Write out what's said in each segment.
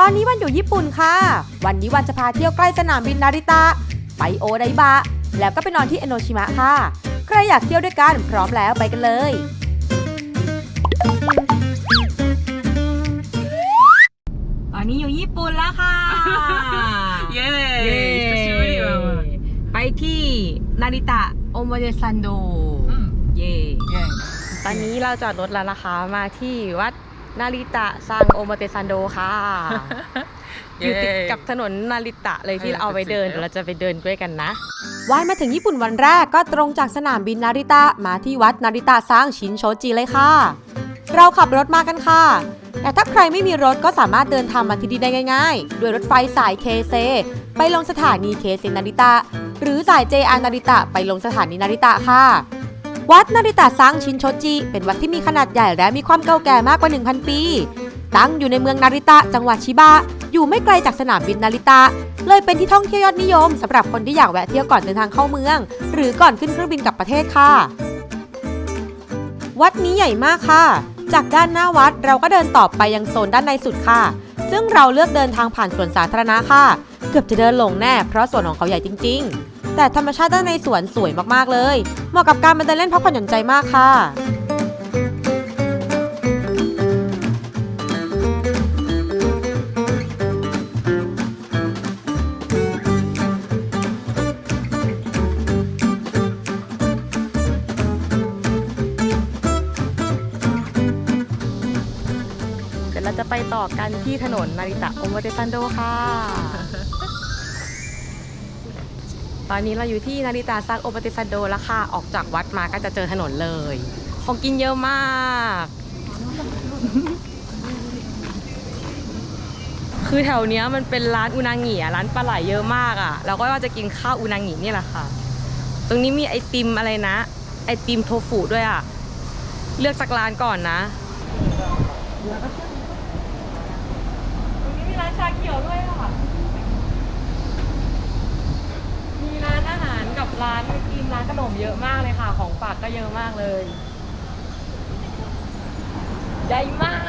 ตอนนี้วันอยู่ญี่ปุ่นค่ะ วันนี้วันจะพาเที่ยวใกล้สนามบินนาริตะ ไปโอไดบะ แล้วก็ไปนอนที่เอโนชิมะค่ะ ใครอยากเที่ยวด้วยกันพร้อมแล้วไปกันเลยตอนนี้อยู่ญี่ปุ่นแล้วค่ะ เย้ไปที่นาริตะโอโมเดซันโด เย่ตอนนี้เราจอดรถแล้วนะคะ มาที่วัด นาริตะซังโอโมเตซันโดค่ะ อยู่ติดกับถนนนาริตะเลยที่เออเอาไปเดินติดแล้วเดี๋ยวเราจะไปเดินด้วยกันนะว่ายมาถึงญี่ปุ่นวันแรกก็ตรงจากสนามบินนาริตะมาที่วัดนาริตะซังชินโชจิเลยค่ะ เราขับรถมากันค่ะ แต่ถ้าใครไม่มีรถก็สามารถเดินทางมาที่นี่ได้ง่ายๆ ด้วยรถไฟสายเคเซไปลงสถานีเคเซนาริตะหรือสาย JR นาริตะไปลงสถานีนาริตะค่ะ วัดนาริตะซังชินโชจิ เป็นวัดที่มีขนาดใหญ่และมีความเก่าแก่มากกว่า 1,000 ปี ตั้งอยู่ในเมืองนาริตะจังหวัดชิบะ อยู่ไม่ไกลจากสนามบินนาริตะ เลยเป็นที่ท่องเที่ยวยอดนิยมสำหรับคนที่อยากแวะเที่ยวก่อนเดินทางเข้าเมือง หรือก่อนขึ้นเครื่องบินกลับประเทศค่ะ วัดนี้ใหญ่มากค่ะ จากด้านหน้าวัดเราก็เดินต่อไปยังโซนด้านในสุดค่ะ ซึ่งเราเลือกเดินทางผ่านสวนสาธารณะค่ะ เกือบจะเดินหลงแน่เพราะสวนของเขาใหญ่จริง ๆ แต่ธรรมชาติด้านในสวนสวยมากๆเลย เหมาะกับการมาเดินเล่นพักผ่อนหย่อนใจมากค่ะเดี๋ยวเราจะไปต่อกันที่ถนนนาริตะโอโมเตซันโดค่ะ ตอนนี้เราอยู่ที่นาริตะซังโอโมเตซันโดแล้วค่ะ ออกจากวัดมาก็จะเจอถนนเลย ของกินเยอะมาก คือแถวเนี้ยมันเป็นร้านอุนางิอะร้านปลาไหลเยอะมากอะ เราก็ว่าจะกินข้าวอุนางินี่แหละค่ะ ตรงนี้มีไอติมอะไรนะ ไอติมโทฟูด้วยอะ เลือกสักร้านก่อนนะตรงนี้มีร้านชาเขียวด้วยค่ะ มี ร้านอาหารกับร้านกินร้านขนมเยอะมากเลยค่ะ ของฝากก็เยอะมากเลย ใหญ่มาก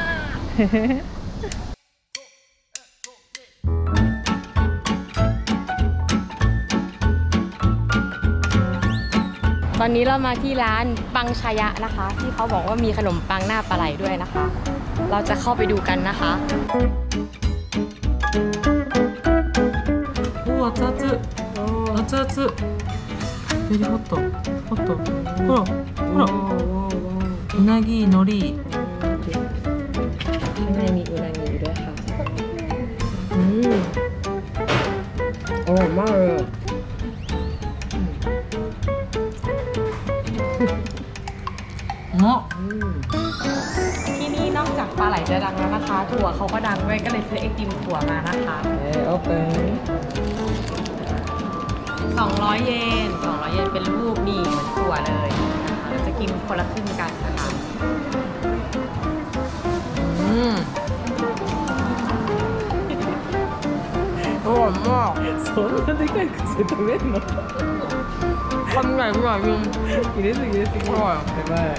ตอนนี้เรามาที่ร้านปังชายะนะคะ ที่เขาบอกว่ามีขนมปังหน้าปลาไหลด้วยนะคะ เราจะเข้าไปดูกันนะคะ お熱々 熱々ベリーホットホットほらほらうなぎ海苔ข้างในมีอุนางิด้วยค่ะ อืมอร่อมากเลยอะเาะที่นี่นอกจากปลาไหลจะดังแล้วนะคะ ถั่วเขาก็ดังด้วยก็เลยซื้อไอติมถั่วมานะคะโอเค 200 เยน 200 เยนเป็นรูปนี่เหมือนถั่วเลยเดี๋ยวจะกินคนละครึ่งกันนะคะ อืมอร่อยมาก そんなでかい口で食べんの คำใหญ่กว่ายุง 入れすぎ入れすぎอร่อย やばい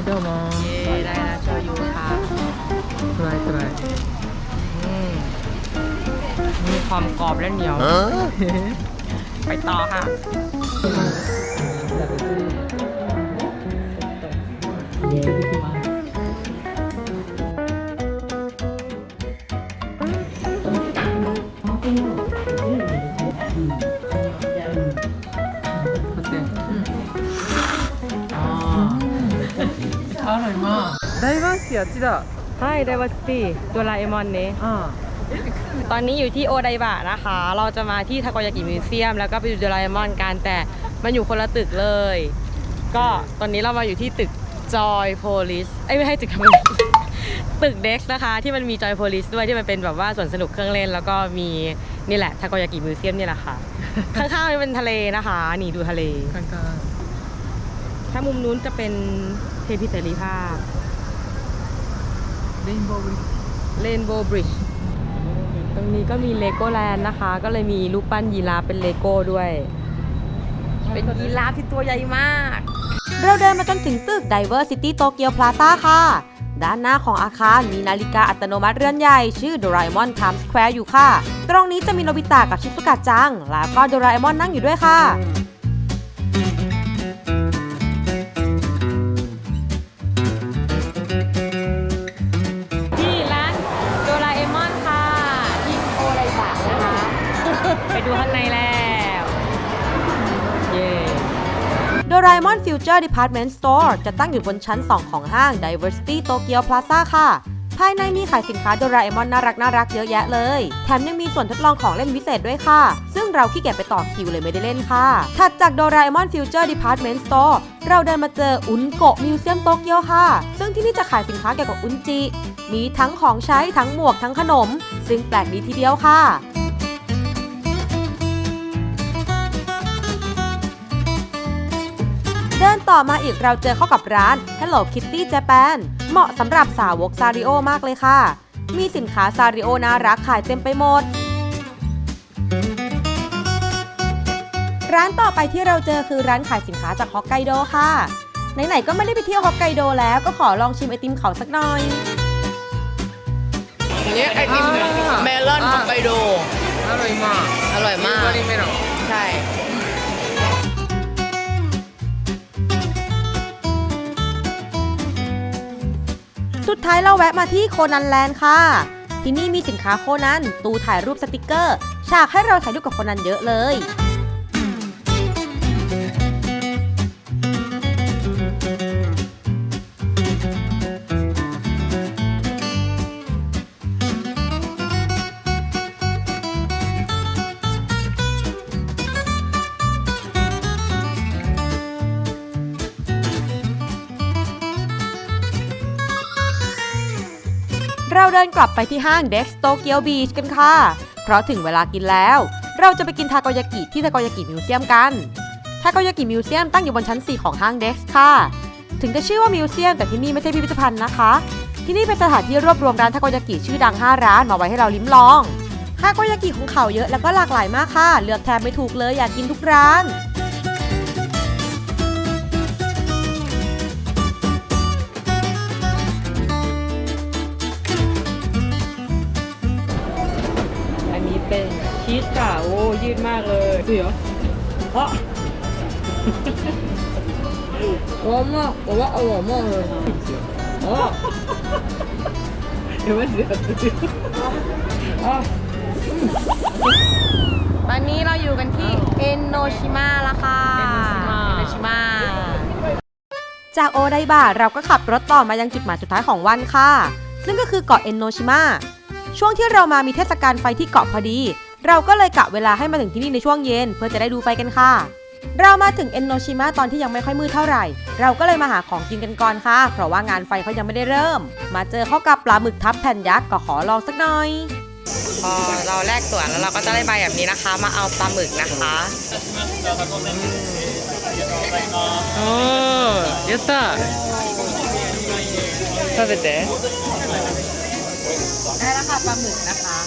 いどうも เย้ได้แล้วโชยุค่ะ トライトライ อืมมีความกรอบและเหนียว ไปต่อค่ะ いた 大バンシあっちだ ใช่ไดว r ซิตี้โดราเอมอนนี้ あ ตอนนี้อยู่ที่โอไดบะนะคะ เราจะมาที่ทาโกยากิมิวเซียม แล้วก็ไปดูโดราเอมอนกันแต่มันอยู่คนละตึกเลย ก็ตอนนี้เรามาอยู่ที่ตึกจอยโพลิสเอ้ยไม่ใช่ตึกทำไม ตึกเด็กนะคะ ที่มันมีจอยโพลิสด้วยที่มันเป็นแบบว่าสวนสนุกเครื่องเล่น แล้วก็มีนี่แหละทาโกยากิมิวเซียมนี่แหละค่ะ ข้างๆมันเป็นทะเลนะคะ นี่ดูทะเล カンカン ถ้ามุมนู้นจะเป็นเทพีเสรีภาพ เรนโบว์บริดจ์เรนโบว์บริดจ์ตรงนี้ก็มีเลโก้แลนด์นะคะ ก็เลยมีรูปปั้นยีราฟเป็นเลโก้ด้วย เป็นยีราฟที่ตัวใหญ่มาก เราเดินมาจนถึงตึก Diversity Tokyo Plaza ค่ะ ด้านหน้าของอาคารมีนาฬิกาอัตโนมัติเรือนใหญ่ ชื่อ Doraemon Time Square อยู่ค่ะ ตรงนี้จะมีโนบิตะกับชิซุกะจัง แล้วก็โดราเอมอนนั่งอยู่ด้วยค่ะ Doraemon Future Department Store จะตั้งอยู่บนชั้น 2 ของห้าง Diversity Tokyo Plaza ค่ะ ภายในมีขายสินค้าโดราเอมอนน่ารักน่ารักเยอะแยะเลย แถมยังมีส่วนทดลองของเล่นพิเศษด้วยค่ะ ซึ่งเราขี้เกียจไปต่อคิวเลยไม่ได้เล่นค่ะ ถัดจากโดราเอมอน Future Department Store เราเดินมาเจออุนโกะมิวเซียมโตเกียวค่ะ ซึ่งที่นี่จะขายสินค้าเกี่ยวกับอุนจิ มีทั้งของใช้ทั้งหมวกทั้งขนม ซึ่งแปลกดีทีเดียวค่ะ ต่อมาอีกเราเจอเข้ากับร้าน Hello Kitty Japan เหมาะสำหรับสาวกซาริโอมากเลยค่ะ มีสินค้าซาริโอน่ารักขายเต็มไปหมด ร้านต่อไปที่เราเจอคือร้านขายสินค้าจากฮอกไกโดค่ะ ไหนๆก็ไม่ได้ไปเที่ยวฮอกไกโดแล้วก็ขอลองชิมไอติมเขาสักหน่อยอันนี้ไอติมเมลอนฮอกไกโดอร่อยมาก อร่อยมากบริเมลอนใช่ สุดท้ายเราแวะมาที่โคนันแลนด์ค่ะ ที่นี่มีสินค้าโคนัน ตูถ่ายรูปสติกเกอร์ ฉากให้เราถ่ายรูปกับโคนันเยอะเลย เราเดินกลับไปที่ห้าง Dex Tokyo Beach กันค่ะ เพราะถึงเวลากินแล้ว เราจะไปกินทาโกยากิที่ทาโกยากิมิวเซียมกันทาโกยากิมิวเซียมตั้งอยู่บนชั้น 4 ของห้าง Dex ค่ะ ถึงจะชื่อว่ามิวเซียมแต่ที่นี่ไม่ใช่พิพิธภัณฑ์นะคะ ที่นี่เป็นสถานที่รวบรวมร้านทาโกยากิชื่อดัง 5 ร้านมาไว้ให้เราลิ้มลองทาโกยากิของเขาเยอะแล้วก็หลากหลายมากค่ะ เลือกแทบไม่ถูกเลยอยากกินทุกร้าน เป็นชีสค่ะโอ้ยืดมากเลยเสียเพราะร้อนมากแต่ว่าอร่อยมากเลยอ๋อเดี๋ยวมันเดือดอ๋อตอนนี้เราอยู่กันที่เอนโนชิมะแล้วค่ะ เอนโนชิมะจากโอไดบะเราก็ขับรถต่อมายังจุดหมายสุดท้ายของวันค่ะ ซึ่งก็คือเกาะเอนโนชิมะ ช่วงที่เรามามีเทศกาลไฟที่เกาะพอดี เราก็เลยกะเวลาให้มาถึงที่นี่ในช่วงเย็น เพื่อจะได้ดูไฟกันค่ะ เรามาถึงเอนโนชิมะตอนที่ยังไม่ค่อยมืดเท่าไหร่ เราก็เลยมาหาของกินกันก่อนค่ะ เพราะว่างานไฟเขายังไม่ได้เริ่ม มาเจอเข้ากับปลาหมึกทับแผ่นยักษ์ก็ขอลองสักหน่อย พอเราแลกตั๋วแล้วเราก็จะได้ใบแบบนี้นะคะ มาเอาปลาหมึกนะคะ โอ้やった食べて ได้แล้วค่ะ ปลาหมึกนะคะ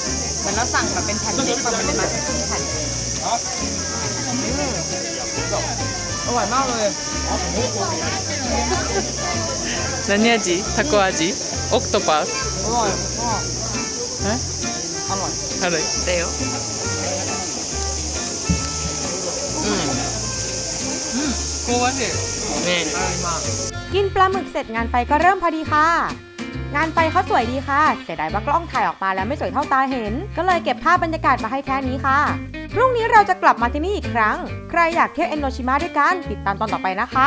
เหมือนเราสั่งแบบเป็นแผ่นเล็กปลาหมึกมาเป็นแผ่นอร่อยมากเลยนั่นเนี่ยจีทาโกะจีออคโตปัสอร่อยมากฮะอร่อยอร่อยเดี๋ยวอืมอืมโกะจีเนี่ยอร่อยมากกินปลาหมึกเสร็จงานไฟก็เริ่มพอดีค่ะ งานไฟเขาสวยดีค่ะ เสียดายว่ากล้องถ่ายออกมาแล้วไม่สวยเท่าตาเห็น ก็เลยเก็บภาพบรรยากาศมาให้แค่นี้ค่ะ พรุ่งนี้เราจะกลับมาที่นี่อีกครั้ง ใครอยากเที่ยวเอนโนชิมะด้วยกัน ติดตามตอนต่อไปนะคะ